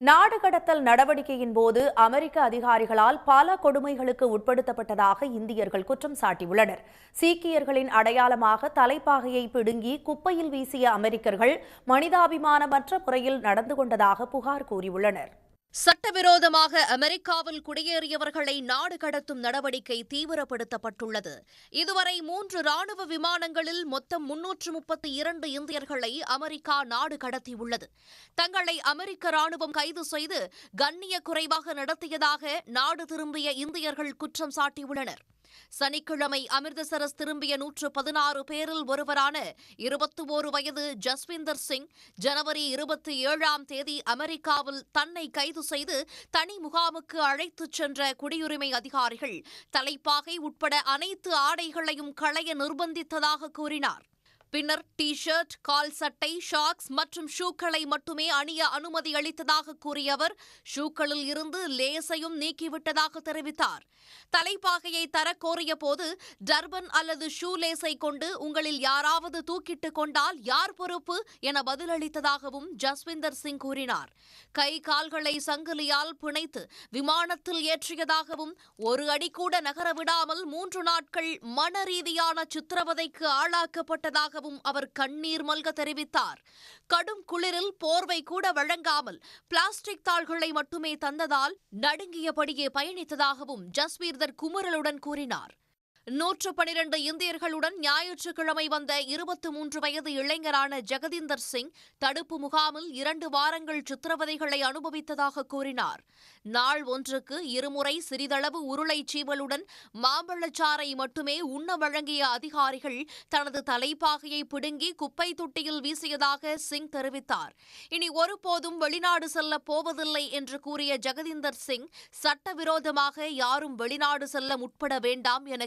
நாடு கடத்தல் நடவடிக்கையின் போது அமெரிக்க அதிகாரிகளால் பல கொடுமைகளுக்கு உட்படுத்தப்பட்டதாக இந்தியர்கள் குற்றம் சாட்டியுள்ளனர். சீக்கியர்களின் அடையாளமாக தலைப்பாகையை பிடுங்கி குப்பையில் வீசிய அமெரிக்கர்கள் மனிதாபிமானமற்ற முறையில் நடந்து கொண்டதாக புகார் கூறியுள்ளனர். சட்டவிரோதமாக அமெரிக்காவில் குடியேறியவர்களை நாடு கடத்தும் நடவடிக்கை தீவிரப்படுத்தப்பட்டுள்ளது. இதுவரை மூன்று ராணுவ விமானங்களில் மொத்தம் முன்னூற்று முப்பத்தி இரண்டு இந்தியர்களை அமெரிக்கா நாடு கடத்தியுள்ளது. தங்களை அமெரிக்க ராணுவம் கைது செய்து கண்ணிய குறைவாக நடத்தியதாக நாடு திரும்பிய இந்தியர்கள் குற்றம் சாட்டியுள்ளனர். சனிக்கிழமை அமிர்தசரஸ் திரும்பிய நூற்று பதினாறு பேரில் ஒருவரான இருபத்தி ஓரு வயது ஜஸ்விந்தர் சிங் ஜனவரி இருபத்தி ஏழாம் தேதி அமெரிக்காவில் தன்னை கைது செய்து தனி முகாமுக்கு அழைத்துச் சென்ற குடியுரிமை அதிகாரிகள் தலைப்பாகை உட்பட அனைத்து ஆடைகளையும் களைய நிர்பந்தித்ததாக கூறினார். பின்னர் டி ஷர்ட் கால் சட்டை ஷாக்ஸ் மற்றும் ஷூக்களை மட்டுமே அணிய அனுமதி அளித்ததாக கூறிய அவர் ஷூக்களில் இருந்து லேசையும் நீக்கிவிட்டதாக தெரிவித்தார். தலைப்பாகையை தர கோரிய போது டர்பன் அல்லது ஷூ லேஸை கொண்டு உங்களில் யாராவது தூக்கிட்டுக் கொண்டால் யார் பொறுப்பு என பதிலளித்ததாகவும் ஜஸ்விந்தர் சிங் கூறினார். கை கால்களை சங்கிலியால் பிணைத்து விமானத்தில் ஏற்றியதாகவும் ஒரு அடி கூட நகர விடாமல் மூன்று நாட்கள் மன ரீதியான சித்திரவதைக்கு ஆளாக்கப்பட்டதாகவும் அவர் கண்ணீர் மல்க தெரிவித்தார். கடும் குளிரில் போர்வை கூட வழங்காமல் பிளாஸ்டிக் தாள்களை மட்டுமே தந்ததால் நடுங்கியபடியே பயணித்ததாகவும் ஜஸ்வீர்தர் குமுறலுடன் கூறினார். நூற்று பனிரண்டு இந்தியர்களுடன் ஞாயிற்றுக்கிழமை வந்த இருபத்தி மூன்று வயது இளைஞரான ஜெகதீந்தர் சிங் தடுப்பு முகாமில் இரண்டு வாரங்கள் சித்திரவதைகளை அனுபவித்ததாக கூறினார். நாள் ஒன்றுக்கு இருமுறை சிறிதளவு உருளை சீவலுடன் மாம்பழச்சாறை மட்டுமே உண்ண வழங்கிய அதிகாரிகள் தனது தலைப்பாகையை பிடுங்கி குப்பை தொட்டியில் வீசியதாக சிங் தெரிவித்தார். இனி ஒருபோதும் வெளிநாடு செல்ல போவதில்லை என்று கூறிய ஜெகதீந்தர் சிங் சட்டவிரோதமாக யாரும் வெளிநாடு செல்ல முற்பட வேண்டாம் என